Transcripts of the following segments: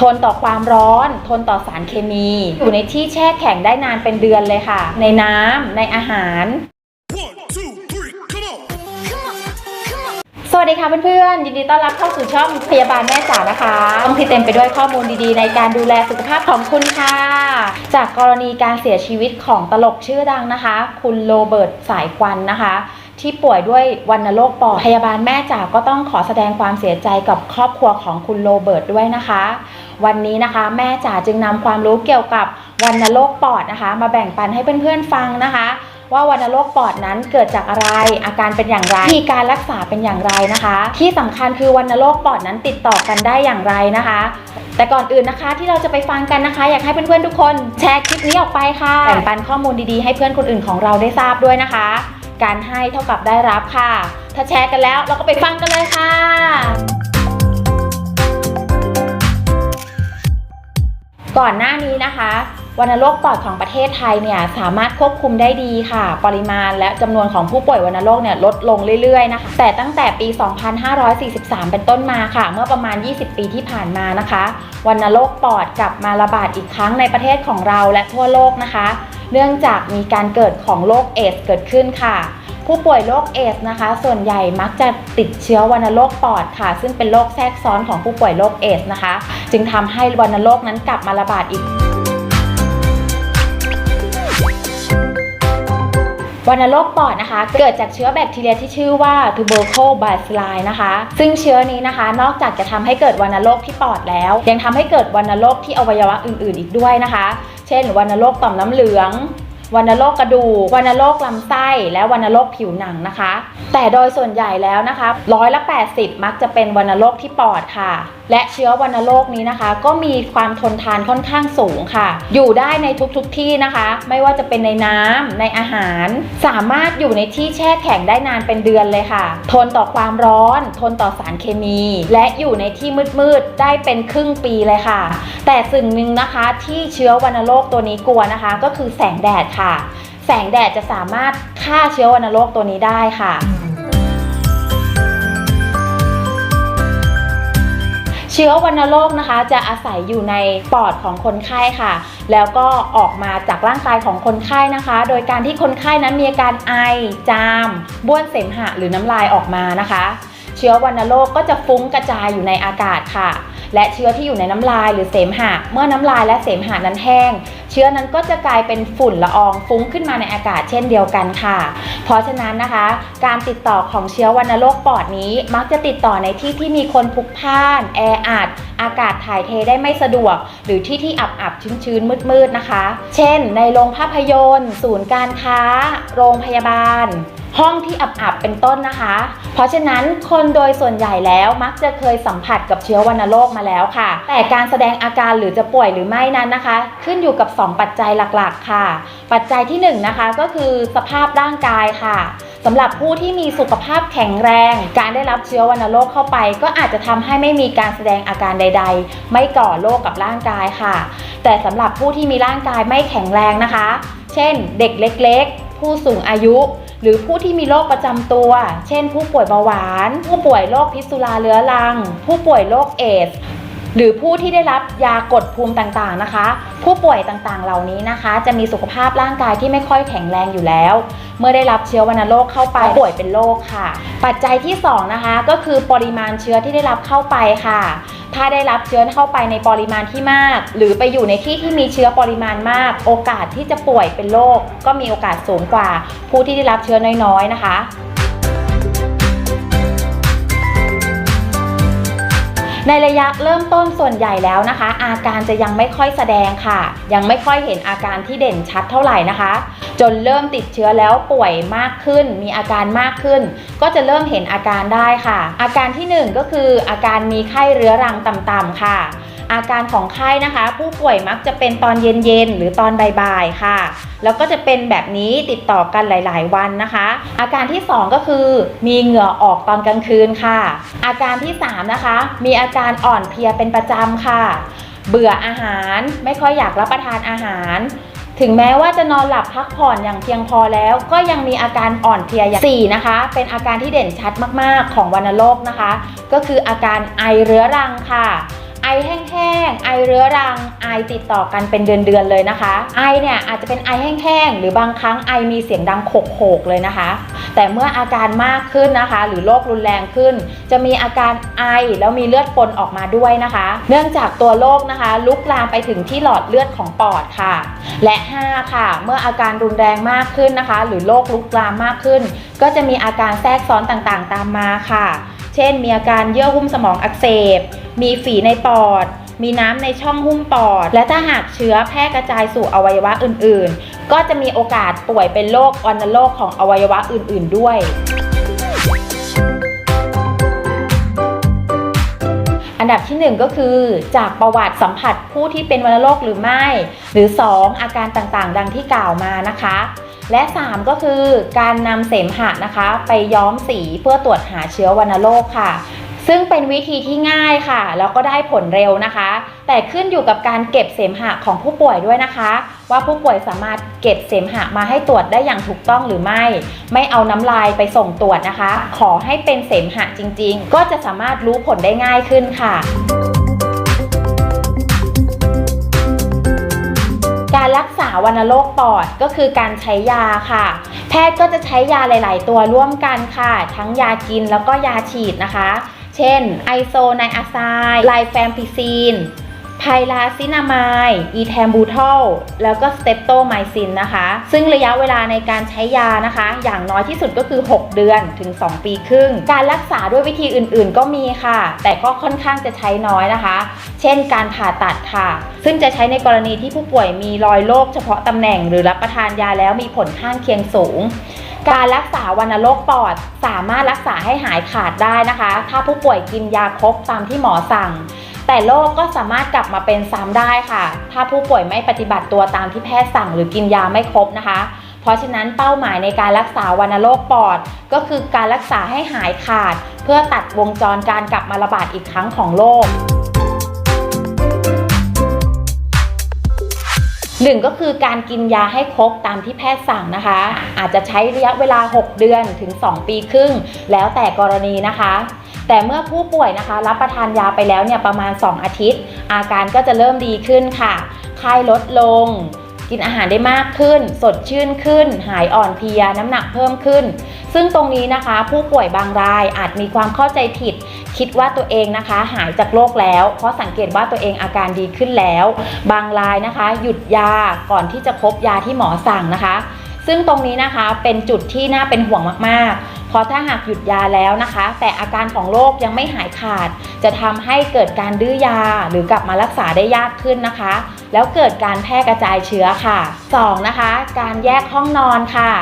ทนต่อความร้อน ทนต่อสารเคมี อยู่ในที่แช่แข็งได้นานเป็นเดือนเลยค่ะ ในน้ำในอาหาร One, two, three, come on! สวัสดีค่ะเพื่อนๆยินดีต้อนรับเข้าสู่ช่องพยาบาลแม่จ๋านะคะช่องที่เต็มไปด้วยข้อมูลดีๆ ในการดูแลสุขภาพของคุณค่ะ จากกรณีการเสียชีวิตของตลกชื่อดังนะคะ คุณโรเบิร์ตสายควันนะคะ ที่ป่วยด้วยวัณโรคปอดพยาบาลแม่จ๋าก็ต้องขอแสดงความเสียใจกับครอบครัวของคุณโรเบิร์ตด้วยนะคะ วันนี้นะคะ แม่จ๋าจึงนำความรู้เกี่ยวกับวัณโรคปอดนะคะ มาแบ่งปันให้เพื่อนๆฟังนะคะว่าวัณโรคปอดนั้นเกิดจากอะไร อาการเป็นอย่างไรวิธีการรักษาเป็นอย่างไรนะคะ ที่สำคัญคือวัณโรคปอดนั้นติดต่อกันได้อย่างไรนะคะ แต่ก่อนอื่นนะคะที่เราจะไปฟังกันนะคะ อยากให้เพื่อนๆทุกคนแชร์คลิปนี้ออกไปค่ะ แบ่งปันข้อมูลดีๆให้เพื่อนคนอื่นของเราได้ทราบด้วยนะคะ การให้เท่ากับได้รับค่ะ ถ้าแชร์กันแล้วเราก็ไปฟังกันเลยค่ะ ก่อนหน้านี้นะคะวัณโรคปอดของประเทศไทยเนี่ยสามารถควบคุมได้ดีค่ะ ปริมาณและจำนวนของผู้ป่วยวัณโรคเนี่ยลดลงเรื่อยๆนะคะแต่ตั้งแต่ปี 2543 เป็นต้นมาค่ะ เมื่อประมาณ 20 ปีที่ผ่านมานะคะวัณโรคปอดกลับมาระบาดอีกครั้งในประเทศของเราและทั่วโลกนะคะ เนื่องจากมีการเกิดของโรคเอสเกิดขึ้นค่ะ ผู้ป่วยโรคเอสนะคะ ส่วนใหญ่มักจะติดเชื้อวัณโรคปอดค่ะ ซึ่งเป็นโรคแทรกซ้อนของผู้ป่วยโรคเอสนะคะ จึงทำให้วัณโรคนั้นกลับมาระบาดอีกวัณโรคปอดนะคะ เกิดจากเชื้อแบคทีเรียที่ชื่อว่า tubercle bacilli นะคะ ซึ่งเชื้อนี้นะคะ นอกจากจะทำให้เกิดวัณโรคที่ปอดแล้ว ยังทำให้เกิดวัณโรคที่อวัยวะอื่น ๆ อีกด้วยนะคะ เช่นวัณโรคต่อมน้ำเหลือง วัณโรคกระดูกวัณโรคลำไส้ และวัณโรคผิวหนังนะคะ แต่โดยส่วนใหญ่แล้วนะคะร้อยละ 80 มักจะเป็นวัณโรคที่ปอดค่ะ และเชื้อวัณโรคนี้นะคะ ก็มีความทนทานค่อนข้างสูงค่ะ อยู่ได้ในทุกๆทที่นะคะ ไม่ว่าจะเป็นในน้ำในอาหาร สามารถอยู่ในที่แช่แข็งได้นานเป็นเดือนเลยค่ะ ทนต่อความร้อน ทนต่อสารเคมี และอยู่ในที่มืดๆได้เป็นครึ่งปีเลยค่ะ แต่สิ่งหนึ่งนะคะที่เชื้อวัณโรคตัวนี้กลัวนะคะ ก็คือแสงแดดค่ะแสงแดดจะสามารถฆ่าเชื้อวัณโรคตัวนี้ได้ค่ะ เชื้อวัณโรคนะคะ จะอาศัยอยู่ในปอดของคนไข้ค่ะ แล้วก็ออกมาจากร่างกายของคนไข้นะคะ โดยการที่คนไข้นั้นมีอาการไอ จาม บ้วนเสมหะ หรือน้ำลายออกมานะคะ เชื้อวัณโรคก็จะฟุ้งกระจายอยู่ในอากาศค่ะและเชื้อที่อยู่ในน้ำลายหรือเสมหะ เมื่อน้ำลายและเสมหะนั้นแห้ง เชื้อนั้นก็จะกลายเป็นฝุ่นละอองฟุ้งขึ้นมาในอากาศเช่นเดียวกันค่ะ เพราะฉะนั้นนะคะ การติดต่อของเชื้อวัณโรคปอดนี้มักจะติดต่อในที่ที่มีคนพลุกพล่าน แออัดอากาศถ่ายเทได้ไม่สะดวก หรือที่ที่อับอับชื้นชื้นมืดมืดนะคะ เช่น ในโรงภาพยนตร์ ศูนย์การค้า โรงพยาบาล ห้องที่อับๆเป็นต้นนะคะ เพราะฉะนั้นคนโดยส่วนใหญ่แล้วมักจะเคยสัมผัสกับเชื้อวัณโรคมาแล้วค่ะ แต่การแสดงอาการหรือจะป่วยหรือไม่นั้นนะคะ ขึ้นอยู่กับ 2 ปัจจัยหลักๆ ค่ะ ปัจจัยที่1นงนะคะก็คือสภาพร่างกายค่ะสำหรับผู้ที่มีสุขภาพแข็งแรง การได้รับเชื้อวัณโรคเข้าไป ก็อาจจะทำให้ไม่มีการแสดงอาการใด ๆ ไม่ก่อโรคกับร่างกายค่ะ แต่สำหรับผู้ที่มีร่างกายไม่แข็งแรงนะคะ เช่น เด็กเล็ก ๆ ผู้สูงอายุ หรือผู้ที่มีโรคประจำตัว เช่น ผู้ป่วยเบาหวาน ผู้ป่วยโรคพิษสุราเรื้อรัง ผู้ป่วยโรคเอดส์ หรือผู้ที่ได้รับยากดภูมิต่างๆนะคะ ผู้ป่วยต่างๆเหล่านี้นะคะ จะมีสุขภาพร่างกายที่ไม่ค่อยแข็งแรงอยู่แล้ว เมื่อได้รับเชื้อวัณโรคเข้าไปป่วยเป็นโรคค่ะ ปัจจัยที่สองนะคะ ก็คือปริมาณเชื้อที่ได้รับเข้าไปค่ะ ถ้าได้รับเชื้อเข้าไปในปริมาณที่มาก หรือไปอยู่ในที่ที่มีเชื้อปริมาณมาก โอกาสที่จะป่วยเป็นโรคก็มีโอกาสสูงกว่า ผู้ที่ได้รับเชื้อน้อยๆนะคะ ในระยะเริ่มต้นส่วนใหญ่แล้วนะคะ อาการจะยังไม่ค่อยแสดงค่ะ ยังไม่ค่อยเห็นอาการที่เด่นชัดเท่าไหร่นะคะ จนเริ่มติดเชื้อแล้วป่วยมากขึ้น มีอาการมากขึ้น ก็จะเริ่มเห็นอาการได้ค่ะ อาการที่หนึ่งก็คืออาการมีไข้เรื้อรังต่ำๆค่ะ อาการของไข้นะคะ ผู้ป่วยมักจะเป็นตอนเย็นๆหรือตอนบ่ายๆค่ะ แล้วก็จะเป็นแบบนี้ติดต่อกันหลายๆ วันนะคะ อาการที่ 2 ก็คือมีเหงื่อออกตอนกลางคืนค่ะ อาการที่ 3 นะคะ มีอาการอ่อนเพลียเป็นประจำค่ะ เบื่ออาหารไม่ค่อยอยากรับประทานอาหารถึงแม้ว่าจะนอนหลับพักผ่อนอย่างเพียงพอแล้ว ก็ยังมีอาการอ่อนเพลียอย่างสี่นะคะ เป็นอาการที่เด่นชัดมากๆของวัณโรคนะคะ ก็คืออาการไอเรื้อรังค่ะ ไอแห้งๆ ไอเรื้อรังไอติดต่อกันเป็นเดือนๆเลยนะคะ ไอเนี่ยอาจจะเป็นไอแห้งๆหรือบางครั้งไอมีเสียงดังโขกๆเลยนะคะ แต่เมื่ออาการมากขึ้นนะคะ หรือโรครุนแรงขึ้น จะมีอาการไอแล้วมีเลือดปนออกมาด้วยนะคะ เนื่องจากตัวโรคนะคะ ลุกลามไปถึงที่หลอดเลือดของปอดค่ะ และ 5 ค่ะ เมื่ออาการรุนแรงมากขึ้นนะคะ หรือโรคลุกลามมากขึ้น ก็จะมีอาการแทรกซ้อนต่างๆ ตามมาค่ะ เช่น มีอาการเยื่อหุ้มสมองอักเสบ มีฝีในปอด มีน้ำในช่องหุ้มปอด และถ้าหากเชื้อแพร่กระจายสู่อวัยวะอื่นๆ ก็จะมีโอกาสป่วยเป็นโรควัณโรคของอวัยวะอื่น ๆ ด้วยอันดับที่ 1 ก็คือจากประวัติสัมผัสผู้ที่เป็นวัณโรคหรือไม่ หรือ 2 อาการต่างๆ ดังที่กล่าวมานะคะ และ 3 ก็คือการนำเสมหะนะคะ ไปย้อมสีเพื่อตรวจหาเชื้อวัณโรคค่ะ ซึ่งเป็นวิธีที่ง่ายค่ะ แล้วก็ได้ผลเร็วนะคะ แต่ขึ้นอยู่กับการเก็บเสมหะของผู้ป่วยด้วยนะคะ ว่าผู้ป่วยสามารถเก็บเสมหะมาให้ตรวจได้อย่างถูกต้องหรือไม่ ไม่เอาน้ำลายไปส่งตรวจนะคะ ขอให้เป็นเสมหะจริง ๆ ก็จะสามารถรู้ผลได้ง่ายขึ้นค่ะการรักษาวัณโรคปอดก็คือการใช้ยาค่ะ แพทย์ก็จะใช้ยาหลาย ๆ ตัวร่วมกันค่ะ ทั้งยากินแล้วก็ยาฉีดนะคะ เช่นไอโซไนอาไซด์ไลแฟมพิซีนไพลาซินามายอีแทมบูทอลแล้วก็สเตปโตไมซินนะคะ ซึ่งระยะเวลาในการใช้ยานะคะ อย่างน้อยที่สุดก็คือ 6 เดือนถึง 2 ปีครึ่ง การรักษาด้วยวิธีอื่นๆ ก็มีค่ะ แต่ก็ค่อนข้างจะใช้น้อยนะคะ เช่นการผ่าตัดค่ะ ซึ่งจะใช้ในกรณีที่ผู้ป่วยมีรอยโรคเฉพาะตำแหน่ง หรือรับประทานยาแล้วมีผลข้างเคียงสูง การรักษาวัณโรคปอด สามารถรักษาให้หายขาดได้นะคะ ถ้าผู้ป่วยกินยาครบตามที่หมอสั่ง แต่โรคก็สามารถกลับมาเป็นซ้ำได้ค่ะ ถ้าผู้ป่วยไม่ปฏิบัติตัวตามที่แพทย์สั่งหรือกินยาไม่ครบนะคะ เพราะฉะนั้นเป้าหมายในการรักษาวัณโรคปอด ก็คือการรักษาให้หายขาด เพื่อตัดวงจรการกลับมาระบาดอีกครั้งของโรค หนึ่งก็คือการกินยาให้ครบตามที่แพทย์สั่งนะคะ อาจจะใช้ระยะเวลา 6 เดือนถึง 2 ปีครึ่ง แล้วแต่กรณีนะคะ แต่เมื่อผู้ป่วยนะคะ รับประทานยาไปแล้วเนี่ยประมาณ 2 อาทิตย์ อาการก็จะเริ่มดีขึ้นค่ะไข้ลดลง กินอาหารได้มากขึ้น สดชื่นขึ้น หายอ่อนเพลียน้ำหนักเพิ่มขึ้น ซึ่งตรงนี้นะคะ ผู้ป่วยบางรายอาจมีความเข้าใจผิด คิดว่าตัวเองนะคะ หายจากโรคแล้ว เพราะสังเกตว่าตัวเองอาการดีขึ้นแล้ว บางรายนะคะ หยุดยาก่อนที่จะครบยาที่หมอสั่งนะคะ ซึ่งตรงนี้นะคะเป็นจุดที่น่าเป็นห่วงมากๆ เพราะถ้าหากหยุดยาแล้วนะคะ แต่อาการของโรคยังไม่หายขาด จะทำให้เกิดการดื้อยาหรือกลับมารักษาได้ยากขึ้นนะคะ แล้วเกิดการแพร่กระจายเชื้อค่ะ 2. นะคะ การแยกห้องนอนค่ะ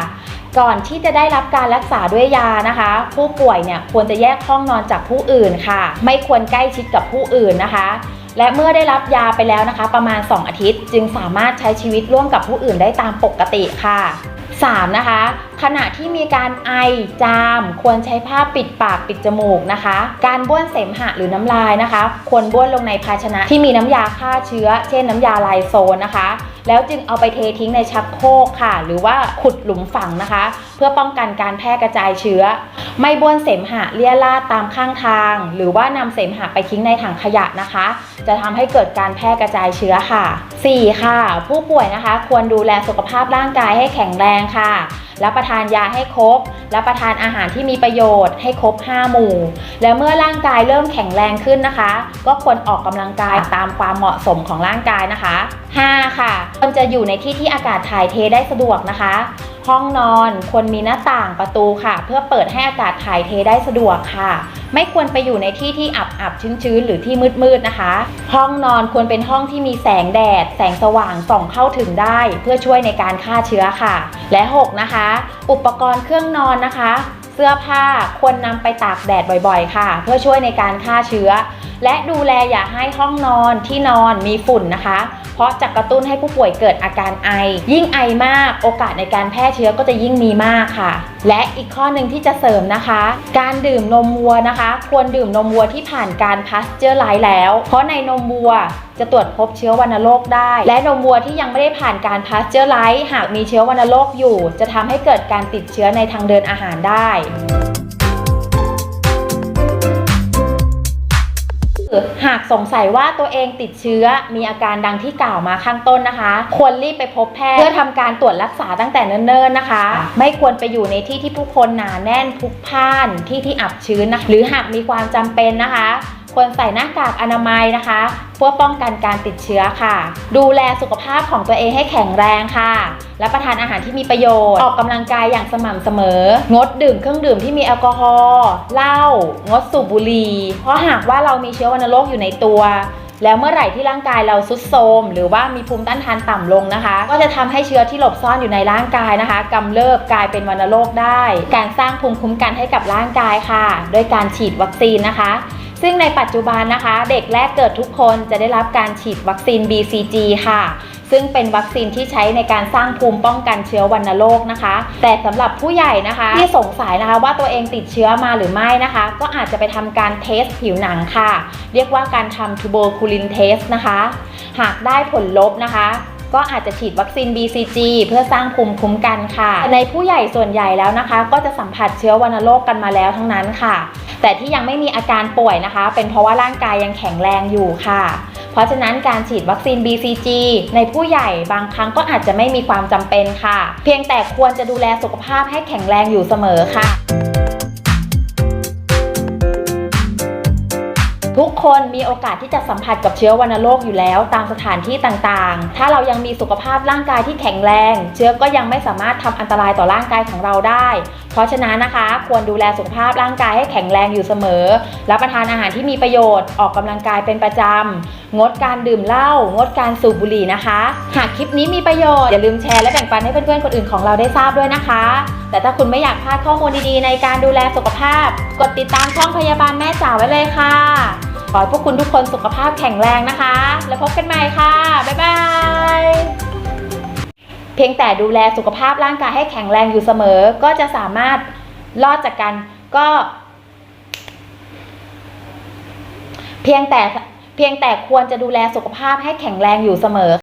ก่อนที่จะได้รับการรักษาด้วยยานะคะ ผู้ป่วยเนี่ยควรจะแยกห้องนอนจากผู้อื่นค่ะ ไม่ควรใกล้ชิดกับผู้อื่นนะคะ และเมื่อได้รับยาไปแล้วนะคะ ประมาณ 2 อาทิตย์ จึงสามารถใช้ชีวิตร่วมกับผู้อื่นได้ตามปกติค่ะ 3. นะคะ ขณะที่มีการไอจาม ควรใช้ผ้าปิดปากปิดจมูกนะคะ การบ้วนเสมหะหรือน้ำลายนะคะ ควรบ้วนลงในภาชนะที่มีน้ำยาฆ่าเชื้อ เช่นน้ำยาไลโซนนะคะ แล้วจึงเอาไปเททิ้งในชักโครกค่ะ หรือว่าขุดหลุมฝังนะคะ เพื่อป้องกันการแพร่กระจายเชื้อ ไม่บ้วนเสมหะเลี่ยราดตามข้างทาง หรือว่านำเสมหะไปทิ้งในถังขยะนะคะ จะทำให้เกิดการแพร่กระจายเชื้อค่ะ 4. ค่ะ ผู้ป่วยนะคะ ควรดูแลสุขภาพร่างกายให้แข็งแรงค่ะ รับประทานยาให้ครบ รับประทานอาหารที่มีประโยชน์ให้ครบ 5 หมู่ และเมื่อร่างกายเริ่มแข็งแรงขึ้นนะคะ ก็ควรออกกำลังกายตามความเหมาะสมของร่างกายนะคะ 5. ค่ะควรจะอยู่ในที่ที่อากาศถ่ายเทได้สะดวกนะคะ ห้องนอนควรมีหน้าต่างประตูค่ะ เพื่อเปิดให้อากาศถ่ายเทได้สะดวกค่ะ ไม่ควรไปอยู่ในที่ที่อับอับชื้นชื้นๆหรือที่มืดมืดๆนะคะ ห้องนอนควรเป็นห้องที่มีแสงแดด แสงสว่างส่องเข้าถึงได้ เพื่อช่วยในการฆ่าเชื้อค่ะ และ 6 นะคะ อุปกรณ์เครื่องนอนนะคะ เสื้อผ้าควรนำไปตากแดดบ่อยๆ ค่ะ เพื่อช่วยในการฆ่าเชื้อ และดูแลอย่าให้ห้องนอนที่นอนมีฝุ่นนะคะ เพราะจะกระตุ้นให้ผู้ป่วยเกิดอาการไอ ยิ่งไอมาก โอกาสในการแพร่เชื้อก็จะยิ่งมีมากค่ะ และอีกข้อหนึ่งที่จะเสริมนะคะ การดื่มนมวัวนะคะ ควรดื่มนมวัวที่ผ่านการพาสเจอร์ไลท์แล้ว เพราะในนมวัวจะตรวจพบเชื้อวัณโรคได้ และนมวัวที่ยังไม่ได้ผ่านการพาสเจอร์ไลท์หากมีเชื้อวัณโรคอยู่ จะทำให้เกิดการติดเชื้อในทางเดินอาหารได้ หากสงสัยว่าตัวเองติดเชื้อมีอาการดังที่กล่าวมาข้างต้นนะคะ ควรรีบไปพบแพทย์เพื่อทำการตรวจรักษาตั้งแต่เนิ่นๆนะคะ ไม่ควรไปอยู่ในที่ที่ผู้คนหนาแน่นพลุกพล่านที่ที่อับชื้นนะคะหรือหากมีความจำเป็นนะคะ ควรใส่หน้ากากอนามัยนะคะเพื่อป้องกันการติดเชื้อค่ะ ดูแลสุขภาพของตัวเองให้แข็งแรงค่ะและประทานอาหารที่มีประโยชน์ ออกกำลังกายอย่างสม่ำเสมอ งดดื่มเครื่องดื่มที่มีแอลกอฮอล์เหล้างดสูบบุหรี่เพราะหากว่าเรามีเชื้อวัณโรคอยู่ในตัว แล้วเมื่อไหร่ที่ร่างกายเราซุดโทรมหรือว่ามีภูมิต้านทานต่ำลงนะคะ ก็จะทำให้เชื้อที่หลบซ่อนอยู่ในร่างกายนะคะกำเริบกลายเป็นวัณโรคได้ การสร้างภูมิคุ้มกันให้กับร่างกายค่ะ โดยการฉีดวัคซีนนะคะ ซึ่งในปัจจุบันนะคะ เด็กแรกเกิดทุกคนจะได้รับการฉีดวัคซีน BCG ค่ะ ซึ่งเป็นวัคซีนที่ใช้ในการสร้างภูมิป้องกันเชื้อวัณโรคนะคะ แต่สำหรับผู้ใหญ่นะคะ ที่สงสัยนะคะว่าตัวเองติดเชื้อมาหรือไม่นะคะ ก็อาจจะไปทำการเทสผิวหนังค่ะ เรียกว่าการทำทูโบคูลินเทสนะคะ หากได้ผลลบนะคะก็อาจจะฉีดวัคซีน BCG เพื่อสร้างภูมิคุ้มกันค่ะ ในผู้ใหญ่ส่วนใหญ่แล้วนะคะ ก็จะสัมผัสเชื้อวัณโรคกันมาแล้วทั้งนั้นค่ะ แต่ที่ยังไม่มีอาการป่วยนะคะ เป็นเพราะว่าร่างกายยังแข็งแรงอยู่ค่ะ เพราะฉะนั้นการฉีดวัคซีน BCG ในผู้ใหญ่บางครั้งก็อาจจะไม่มีความจำเป็นค่ะ เพียงแต่ควรจะดูแลสุขภาพให้แข็งแรงอยู่เสมอค่ะ ทุกคนมีโอกาสที่จะสัมผัสกับเชื้อวัณโรคอยู่แล้ว ตามสถานที่ต่างๆ ถ้าเรายังมีสุขภาพร่างกายที่แข็งแรง เชื้อก็ยังไม่สามารถทำอันตรายต่อร่างกายของเราได้ เพราะฉะนั้นนะคะ ควรดูแลสุขภาพร่างกายให้แข็งแรงอยู่เสมอ รับประทานอาหารที่มีประโยชน์ ออกกำลังกายเป็นประจำงดการดื่มเหล้างดการสูบบุหรี่นะคะ หากคลิปนี้มีประโยชน์อย่าลืมแชร์และแบ่งปันให้เพื่อนๆคนอื่นของเราได้ทราบด้วยนะคะ แต่ถ้าคุณไม่อยากพลาดข้อมูลดีๆ ในการดูแลสุขภาพ กดติดตามช่องพยาบาลแม่จ๋าไว้เลยค่ะ ขอให้พวกคุณทุกคนสุขภาพแข็งแรงนะคะ แล้วพบกันใหม่ค่ะ บ๊ายบาย เพียงแต่ดูแลสุขภาพร่างกายให้แข็งแรงอยู่เสมอ ก็จะสามารถรอดจากกันก็ เพียงแต่เพียงแต่ควรจะดูแลสุขภาพให้แข็งแรงอยู่เสมอ